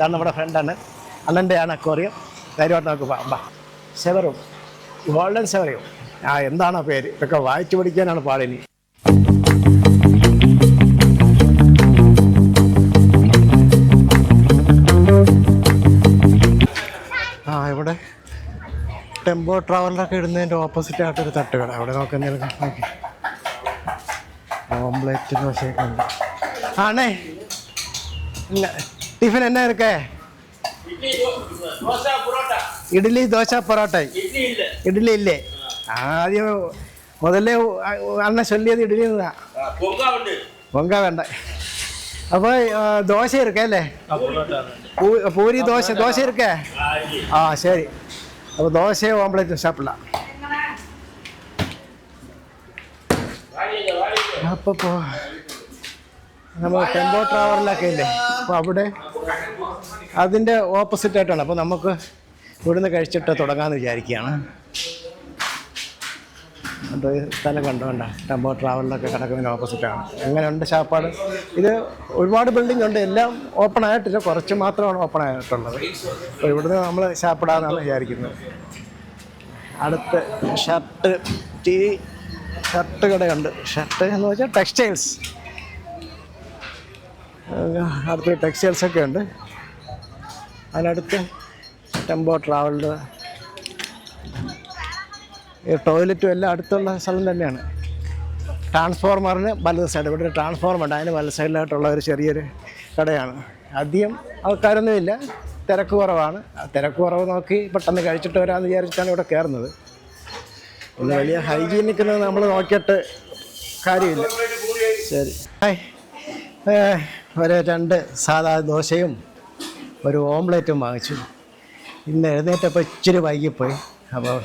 ഇതാണ് നമ്മുടെ ഫ്രണ്ടാണ് അണ്ണന്റെയാണ് അക്വറിയം ധൈര്യമായിട്ട് നമുക്ക് ബാ സെവറും ഗോൾഡൻ സെവറിയും ആ എന്താണ് പേര്? ഇതൊക്കെ വായിച്ചു പഠിക്കാനാണ് പാടിനി ആ ഇവിടെ ടെമ്പോ ട്രാവലറൊക്കെ ഇടുന്നതിന്റെ ഓപ്പോസിറ്റ് ആയിട്ടൊരു തട്ടുകട. അവിടെ നമുക്ക് എന്തെങ്കിലും ഓംപ്ലേറ്റ് ദോശയൊക്കെ ഉണ്ട്. ആണേ. ഇല്ല. ടിഫിൻ എന്നാ ഇരിക്കേ ഇഡ്ഡലി ദോശ പൊറോട്ട. இட்லி ഇല്ലേ? ആദ്യം മുതലേ അണ്ണ ചൊല്ലിയത് ഇഡ്ഡലി എന്നാ പൊങ്ക വേണ്ട. അപ്പോൾ ദോശ ഇരിക്കേ അല്ലേ? പൂ- പൂരി ദോശ ദോശ ഇരിക്കേ? ആ ശരി. അപ്പോൾ ദോശ ഓംപ്ലേറ്റ് സാപ്പിടலாம் അപ്പോൾ നമ്മൾ ടെമ്പോ ട്രാവലറിലൊക്കെ ഇല്ലേ? അപ്പോൾ അവിടെ അതിന്റെ ഓപ്പോസിറ്റ് ആയിട്ടാണ്. അപ്പോൾ നമുക്ക് ഇവിടുന്ന് കഴിച്ചിട്ട് തുടങ്ങാമെന്ന് വിചാരിക്കുകയാണ്. സ്ഥലം കണ്ടുകൊണ്ട ടെമ്പോ ട്രാവലിലൊക്കെ കിടക്കുന്നതിന് ഓപ്പോസിറ്റാണ് എങ്ങനെയുണ്ട് ചാപ്പാട് ഇത് ഒരുപാട് ബിൽഡിംഗ് ഉണ്ട്. എല്ലാം ഓപ്പൺ ആയിട്ടില്ല. കുറച്ച് മാത്രമാണ് ഓപ്പൺ ആയിട്ടുള്ളത്. അപ്പോൾ ഇവിടുന്ന് നമ്മൾ ചാപ്പിടാന്നാണ് വിചാരിക്കുന്നത്. അടുത്ത് ഷർട്ട് ടീ ഷർട്ട് കടയുണ്ട്. ഷർട്ട് എന്ന് വെച്ചാൽ ടെക്സ്റ്റൈൽസ്. അടുത്ത് ടെക്സ്റ്റൈൽസൊക്കെ ഉണ്ട്. അതിനടുത്ത് ടെമ്പോ ട്രാവൽഡ്. ഈ ടോയ്ലറ്റും എല്ലാം അടുത്തുള്ള സ്ഥലം തന്നെയാണ്. ട്രാൻസ്ഫോർമറിന് വലത് സൈഡ് ഇവിടെ ഒരു ട്രാൻസ്ഫോർമർ ഉണ്ട്. അതിന് വലത് സൈഡിലായിട്ടുള്ള ഒരു ചെറിയൊരു കടയാണ്. അധികം ആൾക്കാരൊന്നുമില്ല തിരക്ക് കുറവാണ്. തിരക്ക് കുറവ് നോക്കി പെട്ടെന്ന് കഴിച്ചിട്ട് വരാമെന്ന് വിചാരിച്ചിട്ടാണ് ഇവിടെ കയറുന്നത്. പിന്നെ വലിയ ഹൈജീനിക് നമ്മൾ നോക്കിയിട്ട് കാര്യമില്ല. ശരി. ഒരു രണ്ട് സാധാ ദോശയും ഒരു ഓംലെറ്റും വാങ്ങിച്ചു. ഇന്ന് എഴുന്നേറ്റപ്പോൾ ഇച്ചിരി വൈകിപ്പോയി. അപ്പോൾ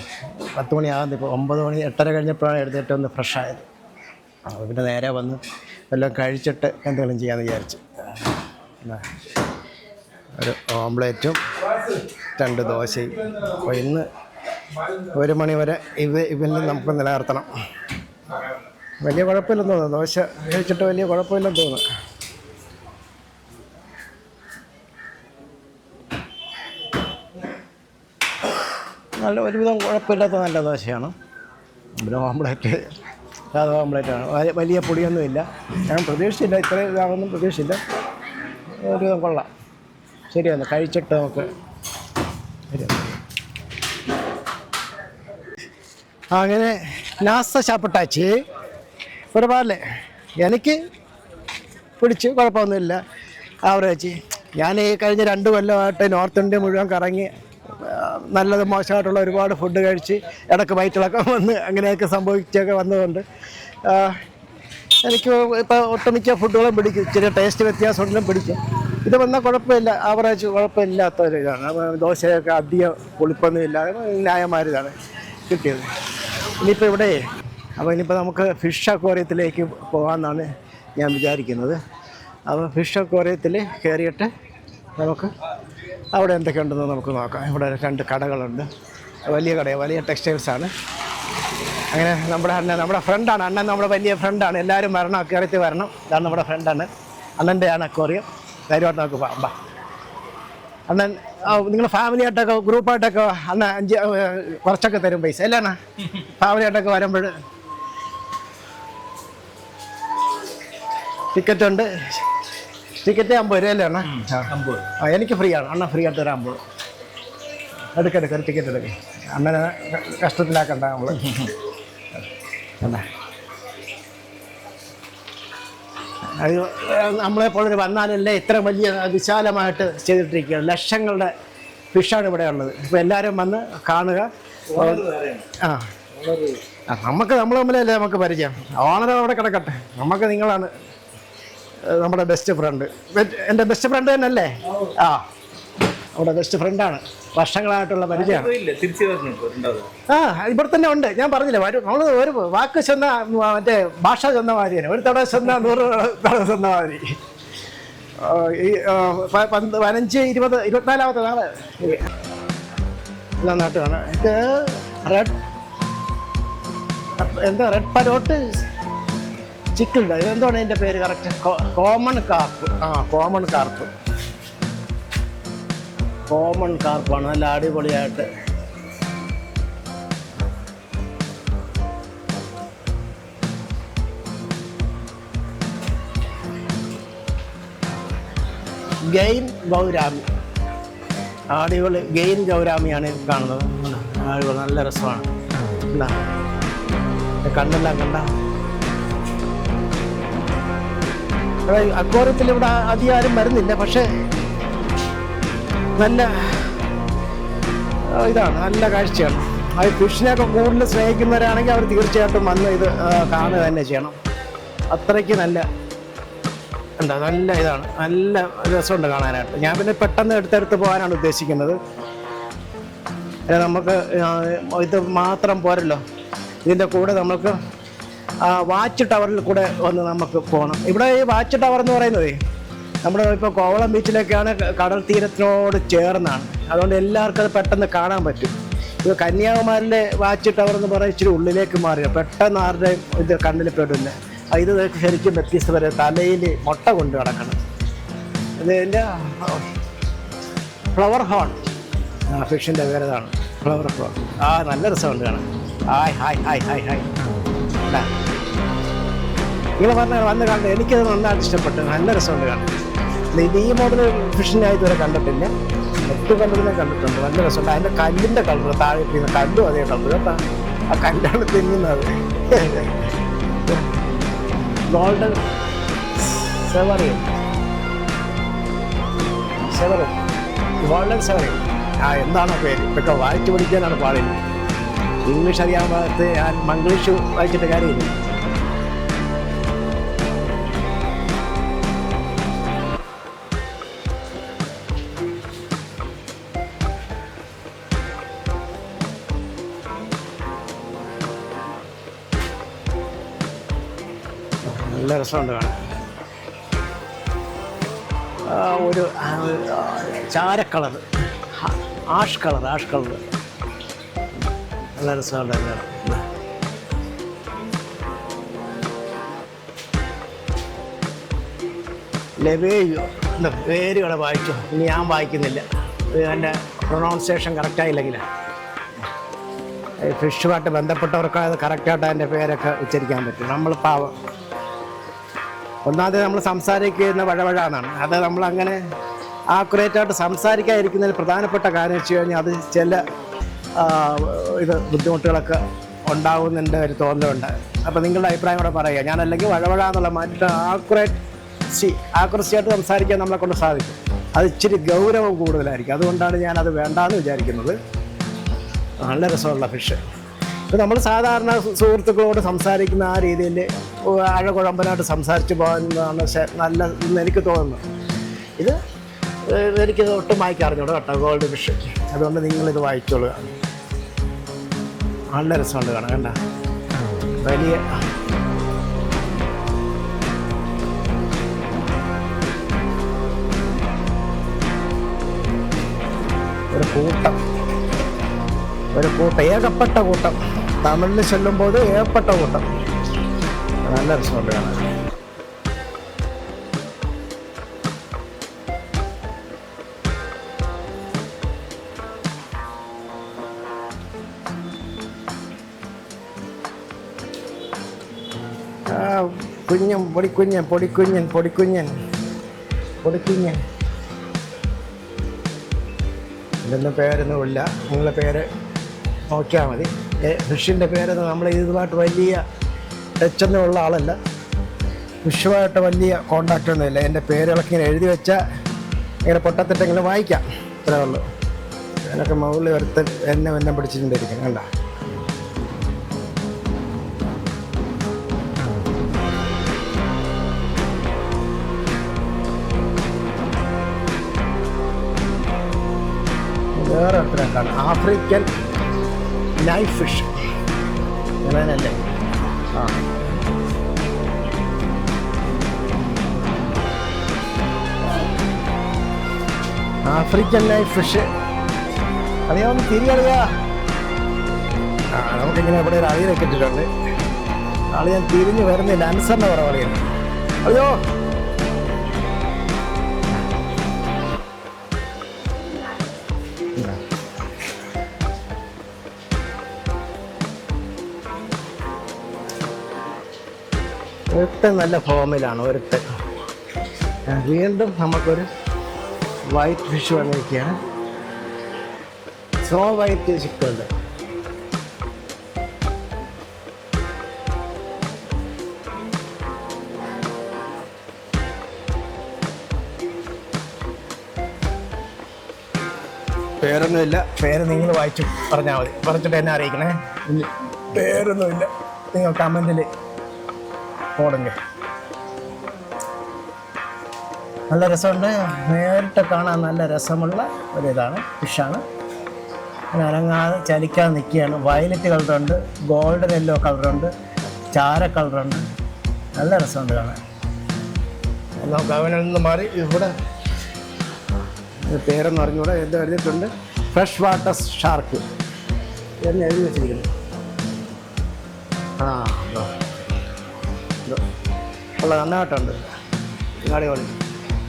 പത്ത് മണിയാകുന്ന ഇപ്പോൾ ഒമ്പത് മണി എട്ടര കഴിഞ്ഞപ്പോഴാണ് എഴുന്നേറ്റ് ഒന്ന് ഫ്രഷായത് അപ്പോൾ പിന്നെ നേരെ വന്ന് എല്ലാം കഴിച്ചിട്ട് എന്തെങ്കിലും ചെയ്യാമെന്ന് വിചാരിച്ചു. ഒരു ഓംലേറ്റും രണ്ട് ദോശയും. അപ്പോൾ ഇന്ന് ഒരു മണി വരെ ഇവ ഇവനിൽ നമുക്ക് നിലനിർത്തണം. വലിയ കുഴപ്പമില്ലെന്ന് തോന്നുന്നു. ദോശ കഴിച്ചിട്ട് വലിയ കുഴപ്പമില്ലെന്ന് തോന്നുന്നു. നല്ല ഒരുവിധം കുഴപ്പമില്ലാത്ത നല്ല ദോശയാണ്. പിന്നെ ഓംപ്ലേറ്റ് സാധാ ഓംപ്ലേറ്റാണ് വലിയ പൊടിയൊന്നുമില്ല ഞാൻ പ്രതീക്ഷിച്ചില്ല ഇത്രയും ഇതാണെന്നും പ്രതീക്ഷിച്ചില്ല. ഒരുവിധം കൊള്ളാം. ശരിയാണ് കഴിച്ചിട്ട് നമുക്ക് അങ്ങനെ നാസ ചാപ്പിട്ടാച്ചി. ഒരുപാടല്ലേ? എനിക്ക് പിടിച്ച് കുഴപ്പമൊന്നുമില്ല. ആവറേച്ചി ഞാൻ ഈ കഴിഞ്ഞ രണ്ട് കൊല്ലമായിട്ട് നോർത്ത് ഇന്ത്യ മുഴുവൻ കറങ്ങി നല്ലത് മോശമായിട്ടുള്ള ഒരുപാട് ഫുഡ് കഴിച്ച് ഇടയ്ക്ക് വയറ്റിളക്കം വന്ന് അങ്ങനെയൊക്കെ സംഭവിച്ചൊക്കെ വന്നതുകൊണ്ട് എനിക്ക് ഇപ്പോൾ ഒട്ടുമിക്ക ഫുഡുകളും പിടിക്കും. ഇച്ചിരി ടേസ്റ്റ് വ്യത്യാസമുണ്ടെങ്കിലും പിടിക്കും. ഇത് വന്നാൽ കുഴപ്പമില്ല. ആവറേജ് കുഴപ്പമില്ലാത്ത ഒരു ഇതാണ് ദോശയൊക്കെ അധികം പുളിപ്പൊന്നും ഇല്ലാതെ ന്യായമാരിതാണ് കിട്ടിയത്. ഇനിയിപ്പോൾ ഇവിടെ അപ്പോൾ ഇനിയിപ്പോൾ നമുക്ക് ഫിഷ് അക്വാറിയത്തിലേക്ക് പോകാമെന്നാണ് ഞാൻ വിചാരിക്കുന്നത്. അപ്പോൾ ഫിഷ് അക്വാറിയത്തിൽ കയറിയിട്ട് നമുക്ക് അവിടെ എന്തൊക്കെയുണ്ടെന്ന് നമുക്ക് നോക്കാം. ഇവിടെ രണ്ട് കടകളുണ്ട്. വലിയ കടയാണ് വലിയ ടെക്സ്റ്റൈൽസാണ്. അങ്ങനെ നമ്മുടെ അണ്ണൻ നമ്മുടെ ഫ്രണ്ടാണ്. അണ്ണൻ നമ്മുടെ വലിയ ഫ്രണ്ടാണ്. എല്ലാവരും വരണം അക്വാറിയത്തിൽ വരണം. ഇതാണ് നമ്മുടെ ഫ്രണ്ടാണ്. അണ്ണന്റെയാണ് അക്വാറിയം. ധൈര്യമായിട്ട് നമുക്ക് ബാ അണ്ണൻ നിങ്ങൾ ഫാമിലി ആയിട്ടൊക്കെ ഗ്രൂപ്പായിട്ടൊക്കെ അന്ന് അഞ്ച് കുറച്ചൊക്കെ തരും പൈസ. അല്ലേ അണ്ണ? ഫാമിലി ആയിട്ടൊക്കെ വരുമ്പോൾ ടിക്കറ്റ് ഉണ്ട് ടിക്കറ്റ് അമ്പത് രൂപ അല്ലേ അണ്ണ ആ. എനിക്ക് ഫ്രീ ആണ്. അണ്ണ ഫ്രീ ആയിട്ട് തരാം അമ്പത്. എടുക്ക ടിക്കറ്റ് എടുക്ക. അണ്ണനെ കഷ്ടത്തിലാക്കണ്ട നമ്മൾ അണ്ണാ. അത് നമ്മളെപ്പോലൊരു വന്നാലല്ലേ ഇത്ര വലിയ വിശാലമായിട്ട് ചെയ്തിട്ടിരിക്കുകയാണ്. ലക്ഷങ്ങളുടെ ഫിഷാണ് ഇവിടെ ഉള്ളത്. ഇപ്പോൾ എല്ലാവരും വന്ന് കാണുക. ആ. നമുക്ക് നമ്മൾ തമ്മിലല്ലേ നമുക്ക് പരിചയം? ഓണർ അവിടെ കിടക്കട്ടെ. നമുക്ക് നിങ്ങളാണ് നമ്മുടെ ബെസ്റ്റ് ഫ്രണ്ട് എന്റെ ബെസ്റ്റ് ഫ്രണ്ട് തന്നെയല്ലേ? ആ. നമ്മുടെ ബെസ്റ്റ് ഫ്രണ്ടാണ് വർഷങ്ങളായിട്ടുള്ള പരിചയമാണ് ആ ഇവിടെ തന്നെ ഉണ്ട്. ഞാൻ പറഞ്ഞില്ല നമ്മൾ ഒരു വാക്ക് ചെന്ന മറ്റേ ഭാഷ ചെന്ന മാതിരിയാണ്. ഒരു തട ചെന്ന നൂറ് തട ചെന്ന മാതിരി. ഈ പന്ത് പതിനഞ്ച് ഇരുപത് ഇരുപത്തിനാലാമത്തെ നാളെ. എല്ലാ നാട്ടുകാണ് ഇത് റെഡ് എന്താ റെഡ് പരോട്ട് ചിക്കൻ ഇതെന്താണ് ഇതിന്റെ പേര്? കറക്റ്റ് കോമൺ കാർപ്പ് ആ കോമൺ കാർപ്പ് കോമൺ കാർപ്പാണ് നല്ല അടിപൊളിയായിട്ട്. Gain gourami. അടിപൊളി ഗെയിൻ ഗൗരാമിയാണ് കാണുന്നത്. അടിപൊളി നല്ല രസമാണ്. കണ്ടെല്ലാം കണ്ട? അക്വാറിയത്തിൽ ഇവിടെ അധികം ആരും വരുന്നില്ല പക്ഷേ നല്ല ഇതാണ് നല്ല കാഴ്ചയാണ്. അത് ഫിഷിനെയൊക്കെ കൂടുതൽ സ്നേഹിക്കുന്നവരാണെങ്കിൽ അവർ തീർച്ചയായിട്ടും വന്ന് ഇത് കാണുക തന്നെ ചെയ്യണം. അത്രയ്ക്ക് നല്ല എന്താ നല്ല ഇതാണ്. നല്ല രസമുണ്ട് കാണാനായിട്ട്. ഞാൻ പിന്നെ പെട്ടെന്ന് എടുത്തെടുത്ത് പോകാനാണ് ഉദ്ദേശിക്കുന്നത്. നമുക്ക് ഇത് മാത്രം പോരല്ലോ. ഇതിന്റെ കൂടെ നമുക്ക് വാച്ച് ടവറിൽ കൂടെ വന്ന് നമുക്ക് പോകണം ഇവിടെ ഈ വാച്ച് ടവർ എന്ന് പറയുന്നത് നമ്മുടെ ഇപ്പോൾ കോവളം ബീച്ചിലേക്കാണ് കടൽ തീരത്തിനോട് ചേർന്നാണ്. അതുകൊണ്ട് എല്ലാവർക്കും അത് പെട്ടെന്ന് കാണാൻ പറ്റും. ഇത് കന്യാകുമാരിന്റെ വാച്ച് ടവർ എന്ന് പറയുന്നത് ഇച്ചിരി ഉള്ളിലേക്ക് മാറിയ പെട്ടെന്ന് ആരുടെയും ഇത് കണ്ണിൽ ആ, ഇത് ശരിക്കും വ്യത്യസ്തപര തലയിൽ മുട്ട കൊണ്ട് കിടക്കണം ഇതിന്റെ ഫ്ലവർ ഹോൺ. ഫിഷിന്റെ പേരതാണ് ഫ്ലവർ ഹോൺ. ആ നല്ല രസമുണ്ട് കാണാൻ. Hi hi hi hi hi. നിങ്ങൾ പറഞ്ഞ വന്ന് കണ്ട് എനിക്കത് നന്നായിട്ട് ഇഷ്ടപ്പെട്ടു. നല്ല രസമുണ്ട് കാണാൻ. ഈ മോഡൽ ഫിഷിനെ ഇതുവരെ കണ്ടിട്ടില്ല. മറ്റു കണ്ടതിനെ കണ്ടിട്ടുണ്ട്. നല്ല രസമുണ്ട്. അതിന്റെ കല്ലിന്റെ കളർ താഴെ ഇട്ടിരുന്ന കല്ലും അതേ കളർ കേട്ടോ ആ കല്ലാണ് തിന്നുന്നത്. ഗോൾഡൻ സെവറിയും സെവറി ഗോൾഡൻ സെവറിയും ആ എന്താണ് പേര്? ഇതൊക്കെ വായിച്ചു പിടിക്കാനാണ് പാടില്ല. ഇംഗ്ലീഷ് അറിയാൻ ഭാഗത്ത് ഞാൻ മംഗ്ലീഷ് വായിച്ചിട്ട് കാര്യമില്ല. നല്ല രസമുണ്ട് കാണാൻ. ഒരു ആ, ആ, ചാര colour ash colour ash colour നല്ല രസമുണ്ട് അതിന്. ലവേയോ എന്താ പേരുകളെ വായിച്ചു. ഇനി ഞാൻ വായിക്കുന്നില്ല. എന്റെ പ്രൊണൗൺസിയേഷൻ കറക്റ്റായില്ലെങ്കിൽ ഫിഷുമായിട്ട് ബന്ധപ്പെട്ടവർക്ക് അത് കറക്റ്റായിട്ട് അതിന്റെ പേരൊക്കെ ഉച്ചരിക്കാൻ പറ്റും. നമ്മൾ പാവം ഒന്നാമത് നമ്മൾ സംസാരിക്കുന്ന വഴവഴാന്നാണ്. അത് ആക്യുറേറ്റ് ആയിട്ട് സംസാരിക്കാതിരിക്കുന്നതിൽ പ്രധാനപ്പെട്ട കാര്യം വെച്ച് കഴിഞ്ഞാൽ അത് ചില ഇത് ബുദ്ധിമുട്ടുകളൊക്കെ ഉണ്ടാകുന്നതിന്റെ ഒരു തോന്നലുണ്ട്. അപ്പോൾ നിങ്ങളുടെ അഭിപ്രായം കൂടെ പറയുക. ഞാൻ അല്ലെങ്കിൽ വഴവഴ എന്നുള്ള മറ്റ് ആക്കുറേറ്റ് സി ആക്യുറസി ആയിട്ട് സംസാരിക്കാൻ നമ്മളെ കൊണ്ട് സാധിക്കും. അത് ഇച്ചിരി ഗൗരവം കൂടുതലായിരിക്കും. അതുകൊണ്ടാണ് ഞാനത് വേണ്ടാന്ന് വിചാരിക്കുന്നത്. നല്ല രസമുള്ള ഫിഷ് ഇപ്പം നമ്മൾ സാധാരണ സുഹൃത്തുക്കളോട് സംസാരിക്കുന്ന ആ രീതിയിൽ അഴകുഴമ്പനായിട്ട് സംസാരിച്ച് പോകുന്നതാണ് നല്ല എന്ന് എനിക്ക് തോന്നുന്നു ഇത് എനിക്ക് ഒട്ടും വായിക്കാറിഞ്ഞോളൂ കേട്ടോ ഗോൾഡ് ഫിഷ് അതുകൊണ്ട് നിങ്ങളിത് വായിച്ചോളുക. നല്ല രസമുണ്ട് കാണാൻ കണ്ട? വലിയ ഒരു കൂട്ടം. ഒരു കൂട്ടം ഏകപ്പെട്ട കൂട്ടം. തമിഴിൽ ചെല്ലുമ്പോൾ ഏകപ്പെട്ട കൂട്ടം. നല്ല രസമുണ്ട് കാണാൻ. ആ കുഞ്ഞൻ പൊടിക്കുഞ്ഞൻ പൊടിക്കുഞ്ഞൻ പൊടിക്കുഞ്ഞൻ പൊടിക്കുഞ്ഞൻ ഇതൊന്നും പേരൊന്നുമില്ല നിങ്ങളുടെ പേര് നോക്കിയാൽ മതി. ഫിഷിന്റെ പേരൊന്നും നമ്മൾ ഇതുമായിട്ട് വലിയ ടച്ചൊന്നും ഉള്ള ആളല്ല. ഫിഷുമായിട്ട് വലിയ കോണ്ടാക്റ്റ് ഒന്നുമില്ല എന്റെ പേരുകളൊക്കെ ഇങ്ങനെ എഴുതി വെച്ചാൽ ഇങ്ങനെ പൊട്ടത്തിട്ടെങ്കിലും വായിക്കാം. ഇത്രേ ഉള്ളൂ. അതിനൊക്കെ മുകളിൽ ഒരുത്തൻ എന്നെ എന്നെ പിടിച്ചിട്ടുണ്ടിരിക്കും കണ്ട? ആഫ്രിക്കൻ നൈഫ് ഫിഷ് അങ്ങനെയല്ലേ ആ. ആഫ്രിക്കൻ നൈഫ് ഫിഷ് അറിയാവുന്ന തിരിയറിയാ ആ നമുക്കിങ്ങനെ ഇവിടെ ഒരു അളിയനൊക്കെ ഇട്ടിട്ടുണ്ട് ഞാൻ തിരിഞ്ഞു വരുന്നില്ല അനുസരണ കുറവറിയുന്നു അയ്യോ ഒരുത്തൻ നല്ല ഫോമിലാണ് ഒരുത്തൻ വീണ്ടും നമുക്കൊരു വൈറ്റ് ഫിഷ് വന്നിരിക്കുകയാണ്. സ്നോ വൈറ്റ് ചിക്കുണ്ട് പേരൊന്നുമില്ല. പേര് നിങ്ങൾ വായിച്ചു പറഞ്ഞാൽ മതി. പറഞ്ഞിട്ട് എന്നെ അറിയിക്കണേ. പേരൊന്നുമില്ല. നിങ്ങൾ കമന്റിൽ പോടുங்க നല്ല രസമുണ്ട്. നേരിട്ട് കാണാൻ നല്ല രസമുള്ള ഒരു ഇതാണ് ഫിഷാണ് അനങ്ങാതെ ചലിക്കാൻ നിൽക്കുകയാണ്. വയലറ്റ് കളറുണ്ട് ഗോൾഡൻ യെല്ലോ കളറുണ്ട് ചാര കളറുണ്ട്. നല്ല രസമുണ്ട് കാണാൻ. നമുക്ക് അവനിൽ നിന്ന് മാറി ഇവിടെ പേരെന്ന് അറിഞ്ഞൂടെ എന്ത് എഴുതിയിട്ടുണ്ട്. ഫ്രഷ് വാട്ടർ ഷാർക്ക് എന്ന് എഴുതി വെച്ചിരിക്കുന്നു. ആ. ഉള്ള നന്നായിട്ടുണ്ട്. അടിപൊളി.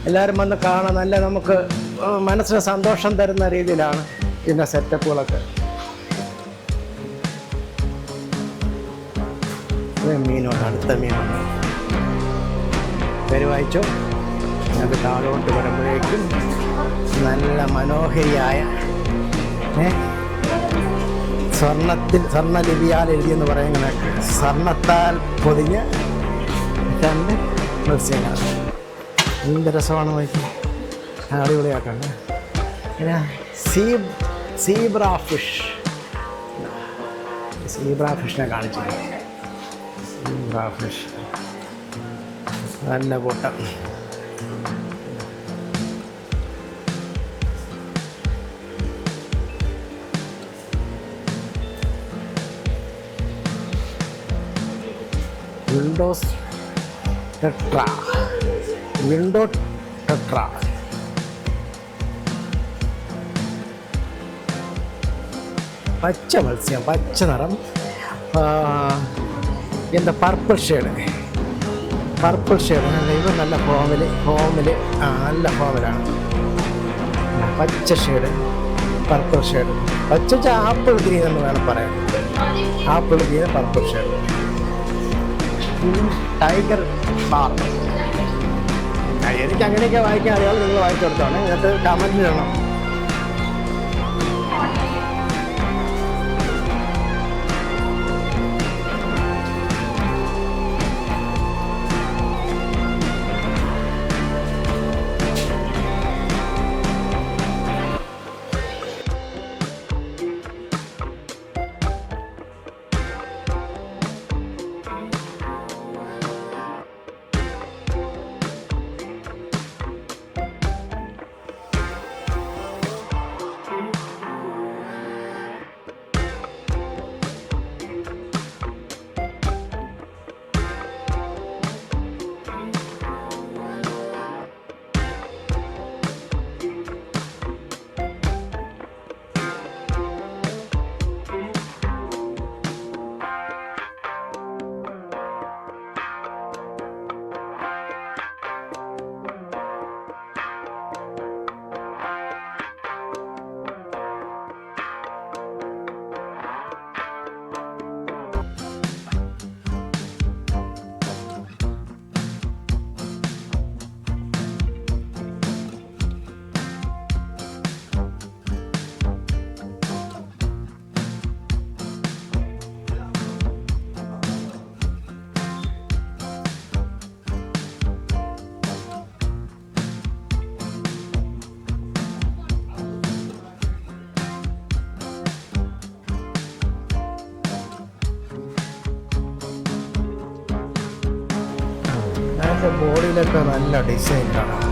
എല്ലാവരും വന്ന് കാണാൻ നല്ല നമുക്ക് മനസ്സിന് സന്തോഷം തരുന്ന രീതിയിലാണ് ഇതിന്റെ സെറ്റപ്പുകളൊക്കെ. മീനുണ്ട് അടുത്ത മീനുണ്ട് പേര് വായിച്ചോ ഞങ്ങൾക്ക് താഴോട്ട് വരുമ്പോഴേക്കും നല്ല മനോഹരിയായ സ്വർണത്തിൽ സ്വർണലിപിയാൽ എഴുതിയെന്ന് പറയുന്നത് സ്വർണത്താൽ പൊതിഞ്ഞ രണ്ട് മത്സ്യങ്ങൾ എന്ത് രസമാണ് നോക്കി. അടിപൊളിയാക്കാണ് പിന്നെ സീ സീബ്ര ഫിഷ്. സീബ്ര ഫിഷിനെ കാണിച്ചു സീബ്ര ഫിഷ്. നല്ല കൂട്ടം. Windows tetra. Window tetra. പച്ച മത്സ്യം പച്ച നിറം. എന്താ പർപ്പിൾ ഷെയ്ഡ് പർപ്പിൾ ഷെയ്ഡ് ഇവ നല്ല ഫോമിൽ ഫോമിൽ നല്ല ഫോമിലാണ് പച്ച ഷെയ്ഡ് പർപ്പിൾ ഷെയ്ഡ് പച്ച വെച്ചാൽ ആപ്പിൾ ഗ്രീൻ എന്ന് വേണം പറയാൻ. Apple green purple shade tiger bar എനിക്ക് അങ്ങനെയൊക്കെ വായിക്കാൻ അറിയാം നിങ്ങൾ വായിച്ചെടുത്താണ് എന്നിട്ട് കമന്റ് ചെയ്യണം അതിന്റെ ബോഡിയിലൊക്കെ നല്ല ഡിസൈൻ കാണാം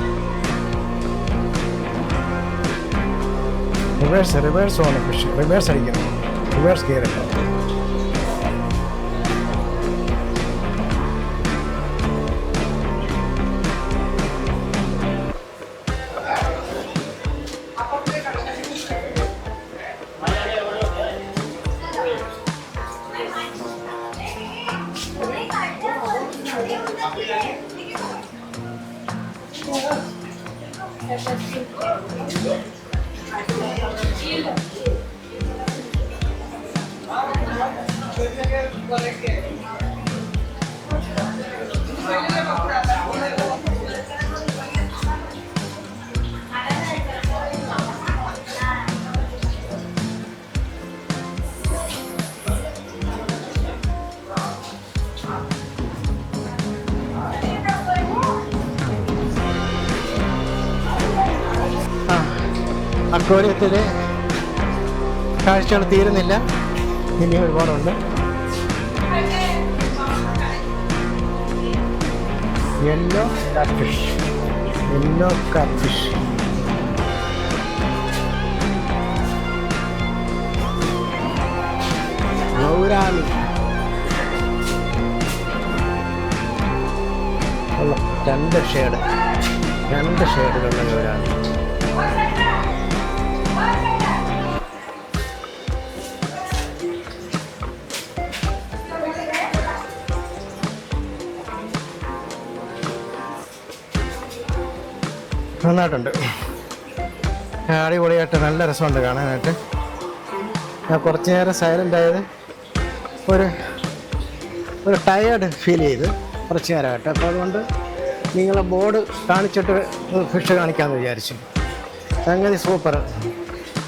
റിവേഴ്സ് റിവേഴ്സ് ആണ് ഫിഷ് റിവേഴ്സ് അടിക്കുന്നു റിവേഴ്സ് ആ അക്വേറിയത്തിലെ കാഴ്ചകൾ തീരുന്നില്ല. ഇനി ഒരുപാടുണ്ട്. Yellow catfish yellow catfish gourami. രണ്ട് ഷെയ്ഡ് രണ്ട് ഷെയ്ഡിലുള്ള ഗൗരാമി നന്നായിട്ടുണ്ട്. അടിപൊളിയായിട്ട് നല്ല രസമുണ്ട് കാണാനായിട്ട്. ഞാൻ കുറച്ച് നേരം സൈലന്റ് ആയത് ഒരു ഒരു ടയേർഡ് ഫീൽ ചെയ്ത് കുറച്ച് നേരമായിട്ട്. അപ്പോൾ അതുകൊണ്ട് നിങ്ങളെ ബോർഡ് കാണിച്ചിട്ട് ഫിഷ് കാണിക്കാമെന്ന് വിചാരിച്ചു. സംഗതി സൂപ്പർ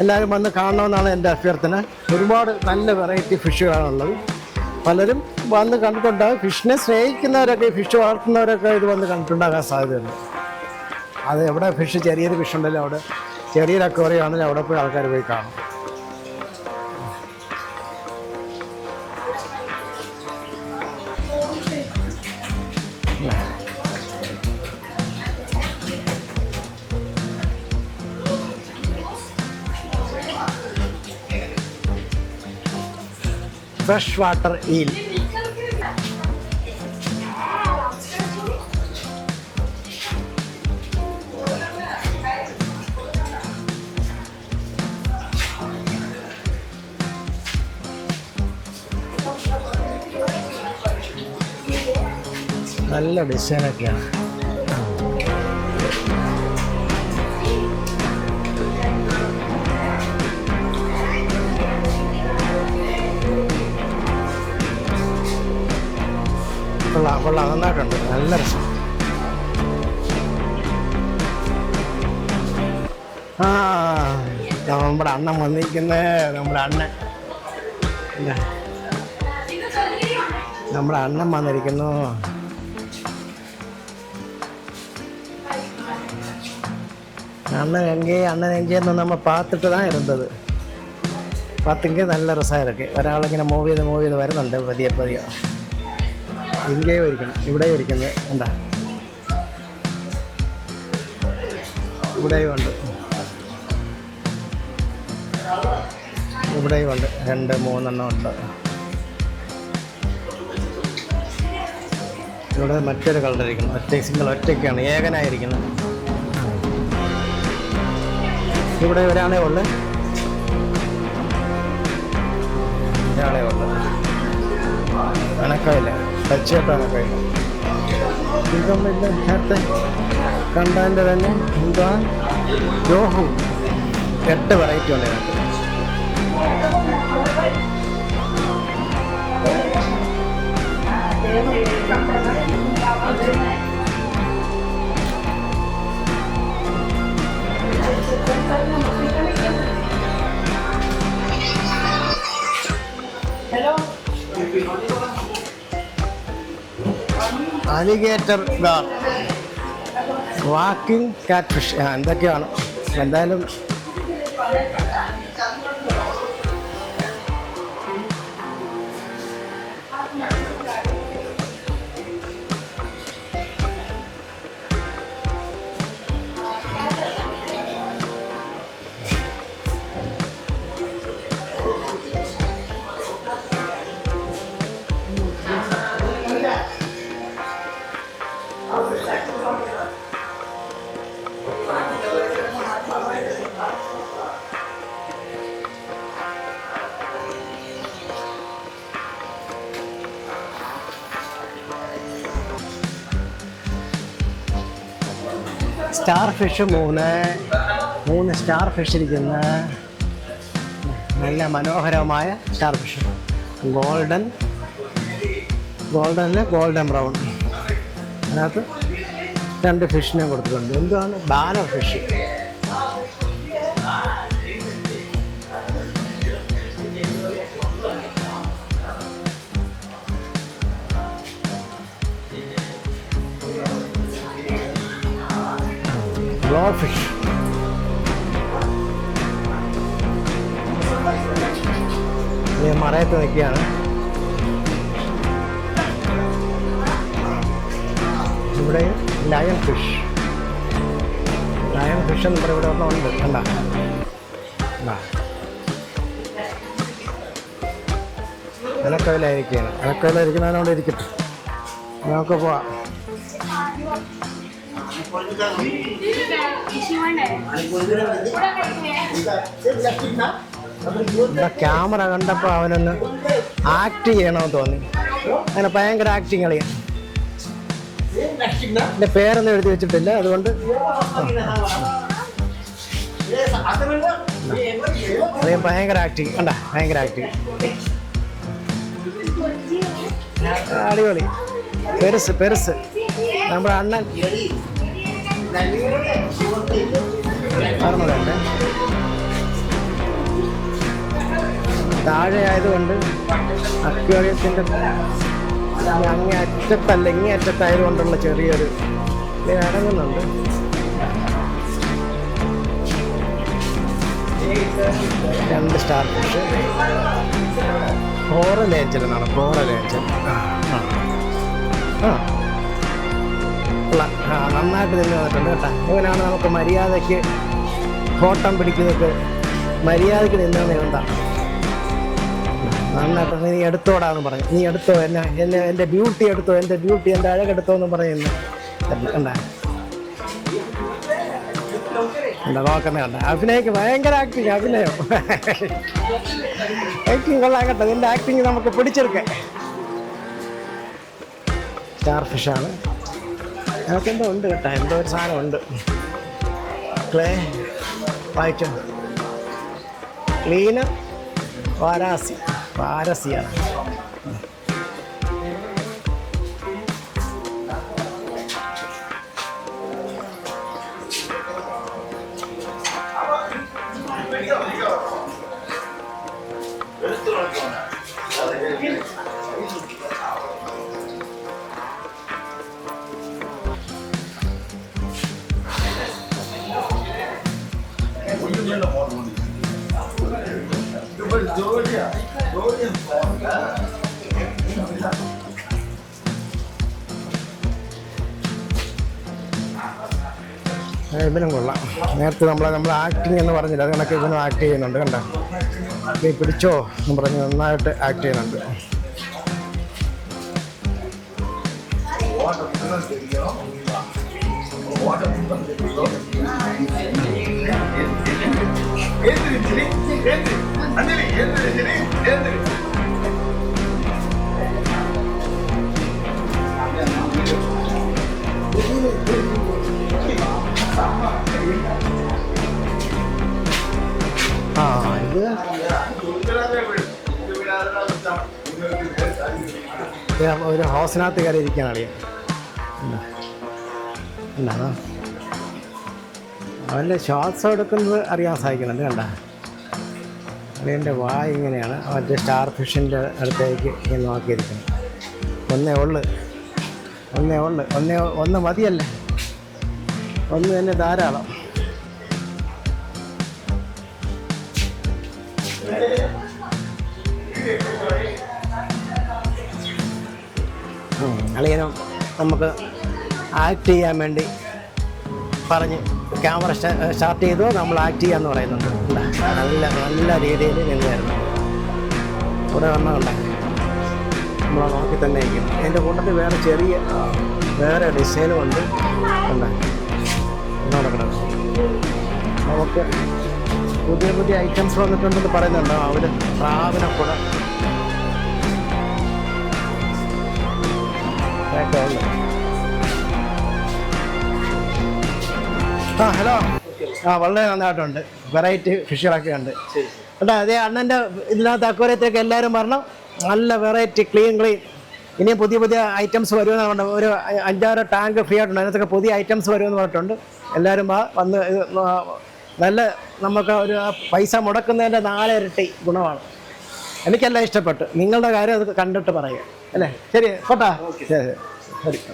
എല്ലാവരും വന്ന് കാണണമെന്നാണ് എന്റെ അഭ്യർത്ഥന. ഒരുപാട് നല്ല വെറൈറ്റി ഫിഷുകളാണുള്ളത് പലരും വന്ന് കണ്ടിട്ടുണ്ടാകും. ഫിഷിനെ സ്നേഹിക്കുന്നവരൊക്കെ ഫിഷ് വളർത്തുന്നവരൊക്കെ ഇത് വന്ന് കണ്ടിട്ടുണ്ടാകാൻ സാധ്യതയുണ്ട്. അത് എവിടെ ഫിഷ് ചെറിയൊരു ഫിഷ് ഉണ്ടല്ലോ അവിടെ. ചെറിയൊരു അക്വേറിയം ആണെങ്കിലും അവിടെ പോയി ആൾക്കാർ പോയി കാണും. ഫ്രഷ് വാട്ടർ ഈൽ നല്ല ഡിസൈനൊക്കെയാണ് കൊള്ളാം കൊള്ളാം. നന്നായിട്ടുണ്ട്. നല്ല രസം. ആ നമ്മുടെ അണ്ണൻ വന്നിരിക്കുന്നേ. നമ്മുടെ അണ്ണൻ. നമ്മുടെ അണ്ണൻ വന്നിരിക്കുന്നു. அண்ணன் எங்கே அண்ணன் எங்கேன்னு நம்ம பார்த்துட்டு தான் இருந்தது பார்த்துங்க நல்ல രസമാണ് ഇതൊക്കെ ഒരാളിങ്ങനെ മൂവ് ചെയ്ത് മൂവ് ചെയ്ത് വരുന്നുണ്ട് പതിയെ പതിയെ ഇങ്ങേയും ഇരിക്കണം ഇവിടെയും ഇരിക്കുന്നത് എന്താ ഇവിടെയും ഉണ്ട് ഇവിടെയും ഉണ്ട് രണ്ട് മൂന്നെണ്ണം ഉണ്ട് ഇവിടെ മറ്റൊരു കളർ ഇരിക്കുന്നു ഒറ്റ സിംഗിൾ ഒറ്റയ്ക്കാണ് ഏകനായിരിക്കുന്നത് ഇവിടെ ഒരാളെ ഉള്ളു. ഒരാളെ ഉള്ളു. അണക്കായില്ല ടച്ചായിട്ട് അണക്കായില്ല ഇതൊന്നുമില്ല. നേരത്തെ കണ്ടതിന്റെ തന്നെ എന്താ? രോഹു. എട്ട് വെറൈറ്റി ഉണ്ട് ഇതിനകത്ത്. അലിഗേറ്റർ ഗാർ വാക്കിംഗ് കാറ്റ് ഫിഷ് എന്തൊക്കെയാണ്? എന്തായാലും സ്റ്റാർ ഫിഷ് മൂന്ന്. മൂന്ന് സ്റ്റാർ ഫിഷ് ഇരിക്കുന്ന നല്ല മനോഹരമായ സ്റ്റാർ ഫിഷ് ഗോൾഡൻ. ഗോൾഡനിൽ ഗോൾഡൻ ബ്രൗൺ. അതിനകത്ത് രണ്ട് ഫിഷിനെ കൊടുത്തിട്ടുണ്ട്. എന്താണ് ബാനർ ഫിഷ്. ഫിഷ് ഇത് മറയത്ത് നിൽക്കുകയാണ്. ഇവിടെ ലയൺ ഫിഷ് ലയൺ ഫിഷ് എന്ന് ഇവിടെ ഒന്നും ഉണ്ട് കണ്ട? അനക്കവിലായിരിക്കുകയാണ് അനക്കവിലായിരിക്കുന്നതിനോട് ഇരിക്കട്ടെ. നമുക്ക് പോവാം. ക്യാമറ കണ്ടപ്പോൾ അവനൊന്ന് ആക്ട് ചെയ്യണമെന്ന് തോന്നി. അങ്ങനെ ഭയങ്കര ആക്ടിങ് കളിയാണ് എന്റെ പേരൊന്നും എഴുതി വെച്ചിട്ടില്ല അതുകൊണ്ട് അതേ ഭയങ്കര ആക്ടിങ് കണ്ട ഭയങ്കര ആക്ടിങ് അടിപൊളി. പെരുസ് പെരുസ്. നമ്മുടെ അണ്ണൻ. താഴെ ആയതുകൊണ്ട് അക്വേറിയത്തിന്റെ അങ്ങേ അറ്റത്തല്ല ഇങ്ങേ അറ്റത്തായതുകൊണ്ടുള്ള ചെറിയൊരു ഇറങ്ങുന്നുണ്ട്. രണ്ട് സ്റ്റാർ ഫിഷ് കോറ ലേഞ്ചൽ എന്നാണ് കോറ ലേഞ്ചൽ ആ. ആ. കൊള്ളാം. നന്നായിട്ട് തന്നെ വന്നിട്ടുണ്ട് കേട്ടോ. ഇവനാണ് നമുക്ക് മര്യാദയ്ക്ക് ഫോട്ടം പിടിക്കുന്നതൊക്കെ. മര്യാദയ്ക്ക് നിന്നാണ് വേണ്ട. നന്നായിട്ട് നീ എടുത്തോടാന്ന് പറഞ്ഞു. നീ എടുത്തോ എന്നെ എന്നെ എന്റെ ബ്യൂട്ടി എടുത്തോ. എന്റെ ബ്യൂട്ടി എന്റെ അഴകെടുത്തോ എന്ന് പറയുന്നു. നോക്കുന്ന കണ്ട? അഭിനയിക്ക് ഭയങ്കര ആക്ടിങ് അഭിനയം. ആക്ടിങ് കൊള്ളാൻ കേട്ടോ. നിന്റെ ആക്ടിങ് നമുക്ക് പിടിച്ചെടുക്കാം. സ്റ്റാർ ഫിഷാണ് എന്തോ ഉണ്ട് കേട്ടോ? എന്തോ ഒരു സാധനം ഉണ്ട്. ക്ലേ വായിച്ചോ. ക്ലീനർ വാരാസി. വാരസിയാണ്. ഇവനും കൊള്ളാം. നേരത്തെ നമ്മൾ നമ്മൾ ആക്ടിങ് എന്ന് പറഞ്ഞില്ല. അത് കണക്ക് ഇവനും ആക്ട് ചെയ്യുന്നുണ്ട് കണ്ട? നീ പിടിച്ചോ എന്ന് പറഞ്ഞ് നന്നായിട്ട് ആക്ട് ചെയ്യുന്നുണ്ട്. ഒരു ഹൗസിനകത്ത് കയറി ഇരിക്കാൻ അറിയാം അവന്റെ ശ്വാസം എടുക്കുന്നത് അറിയാൻ സാധിക്കുന്നുണ്ട് കണ്ട? അളിയന്റെ വായ ഇങ്ങനെയാണ്. മറ്റേ സ്റ്റാർ ഫിഷിന്റെ അടുത്തേക്ക് ഇങ്ങനെ നോക്കിയിരിക്കുന്നത് ഒന്നേ ഉള്ളു. ഒന്നേ ഉള്ളു. ഒന്നേ ഒന്ന് മതിയല്ലേ? ഒന്ന് തന്നെ ധാരാളം. അളിയനും നമുക്ക് ആക്ട് ചെയ്യാൻ വേണ്ടി പറഞ്ഞ് ക്യാമറ സ്റ്റാർട്ട് ചെയ്തു. നമ്മൾ ആക്ട് ചെയ്യാന്ന് പറയുന്നുണ്ട്. നല്ല നല്ല രീതിയിൽ നിന്നായിരുന്നു കുറേ വന്നതുണ്ട് നമ്മളെ നോക്കി തന്നെ ഇരിക്കും. എന്റെ കൂട്ടത്തിൽ വേറെ ചെറിയ വേറെ ഡിസൈനും ഉണ്ട് ഉണ്ട് കിടക്കും നമുക്ക് പുതിയ പുതിയ ഐറ്റംസ് വന്നിട്ടുണ്ടെന്ന് പറയുന്നുണ്ട്. അവർ പ്രാവിനെ കൂടെ ഒക്കെ ആ ഹലോ ആ വളരെ നന്നായിട്ടുണ്ട്. വെറൈറ്റി ഫിഷുകളൊക്കെ ഉണ്ട്. കേട്ടോ അതേ അണ്ണന്റെ ഇതിനകത്ത് അക്വരത്തേക്ക് എല്ലാവരും പറഞ്ഞു നല്ല വെറൈറ്റി ക്ലീൻ ക്ലീൻ ഇനിയും പുതിയ പുതിയ ഐറ്റംസ് വരുമെന്ന് പറഞ്ഞിട്ട് ഒരു അഞ്ചാറ് ടാങ്ക് ഫ്രീ ആയിട്ടുണ്ട്. അതിനകത്തൊക്കെ പുതിയ ഐറ്റംസ് വരുമെന്ന് പറഞ്ഞിട്ടുണ്ട്. എല്ലാവരും വന്ന് നല്ല നമുക്ക് ഒരു പൈസ മുടക്കുന്നതിന്റെ നാലിരട്ടി ഗുണമാണ്. എനിക്കെല്ലാം ഇഷ്ടപ്പെട്ടു. നിങ്ങളുടെ കാര്യം അത് കണ്ടിട്ട് പറയുക അല്ലേ? ശരി കേട്ടാ ശരി ശരി.